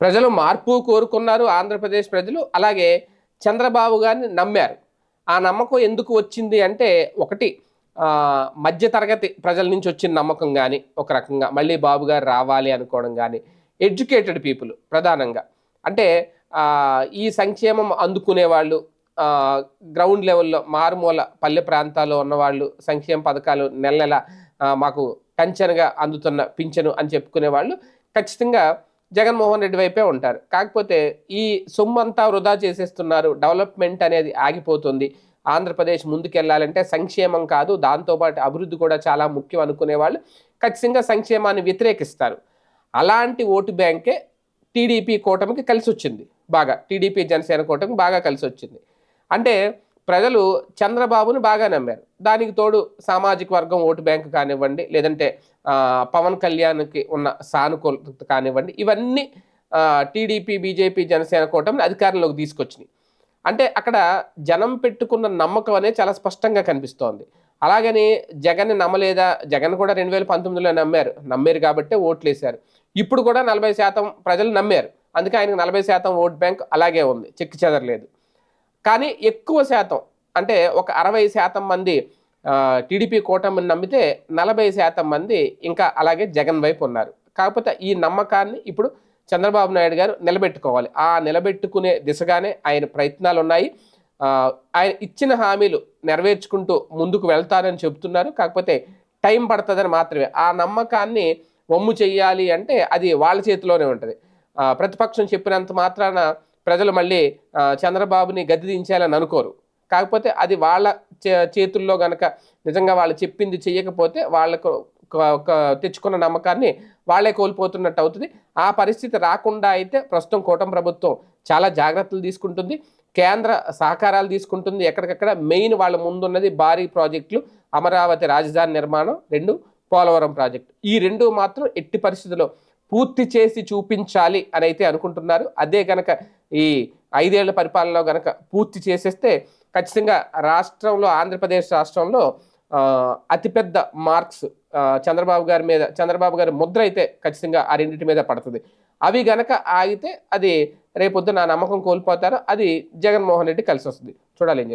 ప్రజలు మార్పు కోరుకున్నారు ఆంధ్రప్రదేశ్ ప్రజలు. అలాగే చంద్రబాబు గారిని నమ్మారు. ఆ నమ్మకం ఎందుకు వచ్చింది అంటే ఒకటి మధ్యతరగతి మధ్య తరగతి ప్రజల నుంచి వచ్చిన నమ్మకం కానీ ఒక రకంగా మళ్ళీ బాబు గారు రావాలి అనుకోవడం కానీ ఎడ్యుకేటెడ్ పీపుల్ ప్రధానంగా. అంటే ఈ సంక్షేమం అందుకునే వాళ్ళు గ్రౌండ్ లెవెల్లో మారుమూల పల్లె ప్రాంతాల్లో ఉన్నవాళ్ళు సంక్షేమ పథకాలు నెల నెల మాకు టెన్షన్గా అందుతున్న పింఛను అని చెప్పుకునే వాళ్ళు ఖచ్చితంగా జగన్మోహన్ రెడ్డి వైపే ఉంటారు. కాకపోతే ఈ సొమ్మంతా వృధా చేసేస్తున్నారు. డెవలప్మెంట్ అనేది ఆగిపోతుంది. ఆంధ్రప్రదేశ్ ముందుకెళ్ళాలంటే సంక్షేమం కాదు. దాంతోపాటు అభివృద్ధి కూడా చాలా ముఖ్యం అనుకునే వాళ్ళు ఖచ్చితంగా సంక్షేమాన్ని వ్యతిరేకిస్తారు. అలాంటి ఓటు బ్యాంకే టీడీపీ కూటమికి కలిసి వచ్చింది బాగా టీడీపీ జనసేన కూటమికి బాగా కలిసి వచ్చింది అంటే ప్రజలు చంద్రబాబును బాగా నమ్మారు. దానికి తోడు సామాజిక వర్గం ఓటు బ్యాంక్ కానివ్వండి లేదంటే పవన్ కళ్యాణ్కి ఉన్న సానుకూలత కానివ్వండి ఇవన్నీ టీడీపీ బీజేపీ జనసేన కూటమిని అధికారంలోకి తీసుకొచ్చినాయి. అంటే అక్కడ జనం పెట్టుకున్న నమ్మకం అనేది చాలా స్పష్టంగా కనిపిస్తోంది. అలాగని జగన్ నమ్మలేదా? జగన్ కూడా రెండు వేల పంతొమ్మిదిలో నమ్మారు. నమ్మారు కాబట్టే ఓట్లు వేశారు ఇప్పుడు కూడా నలభై శాతం ప్రజలు నమ్మారు. అందుకే ఆయనకు నలభై శాతం ఓట్ బ్యాంక్ అలాగే ఉంది. చెక్కి చెదరలేదు. కానీ ఎక్కువ శాతం అంటే ఒక అరవై శాతం మంది టీడీపీ కూటమిని నమ్మితే నలభై శాతం మంది ఇంకా అలాగే జగన్ వైపు ఉన్నారు. కాకపోతే ఈ నమ్మకాన్ని ఇప్పుడు చంద్రబాబు నాయుడు గారు నిలబెట్టుకోవాలి. ఆ నిలబెట్టుకునే దిశగానే ఆయన ప్రయత్నాలు ఉన్నాయి ఆయన ఇచ్చిన హామీలు నెరవేర్చుకుంటూ ముందుకు వెళ్తారని చెబుతున్నారు. కాకపోతే టైం పడుతుందని మాత్రమే. ఆ నమ్మకాన్ని వమ్ము చెయ్యాలి అంటే అది వాళ్ళ చేతిలోనే ఉంటుంది. ప్రతిపక్షం చెప్పినంత మాత్రాన ప్రజలు మళ్ళీ చంద్రబాబుని గది దించాలని అనుకోరు. కాకపోతే అది వాళ్ళ చే- చేతుల్లో గనక నిజంగా వాళ్ళు చెప్పింది చేయకపోతే వాళ్ళకు తెచ్చుకున్న నమ్మకాన్ని వాళ్ళే కోల్పోతున్నట్టు అవుతుంది. ఆ పరిస్థితి రాకుండా అయితే ప్రస్తుతం కూటమి ప్రభుత్వం చాలా జాగ్రత్తలు తీసుకుంటుంది. కేంద్ర సహకారాలు తీసుకుంటుంది. ఎక్కడికక్కడ మెయిన్ వాళ్ళ ముందున్నది భారీ ప్రాజెక్టులు. అమరావతి రాజధాని నిర్మాణం రెండు పోలవరం ప్రాజెక్టు. ఈ రెండు మాత్రం ఎట్టి పరిస్థితుల్లో పూర్తి చేసి చూపించాలి అని అయితే అనుకుంటున్నారు. అదే గనక ఈ ఐదేళ్ళ పరిపాలనలో గనక పూర్తి చేసేస్తే ఖచ్చితంగా రాష్ట్రంలో ఆంధ్రప్రదేశ్ రాష్ట్రంలో అతిపెద్ద మార్క్స్ చంద్రబాబు గారి మీద చంద్రబాబు గారి ముద్ర అయితే ఖచ్చితంగా ఆ రెండింటి మీద పడుతుంది. అవి గనక ఆగితే అది రేపొద్దు నా నమ్మకం కోల్పోతారో. అది జగన్మోహన్ రెడ్డి కలిసి వస్తుంది చూడాలి ఏం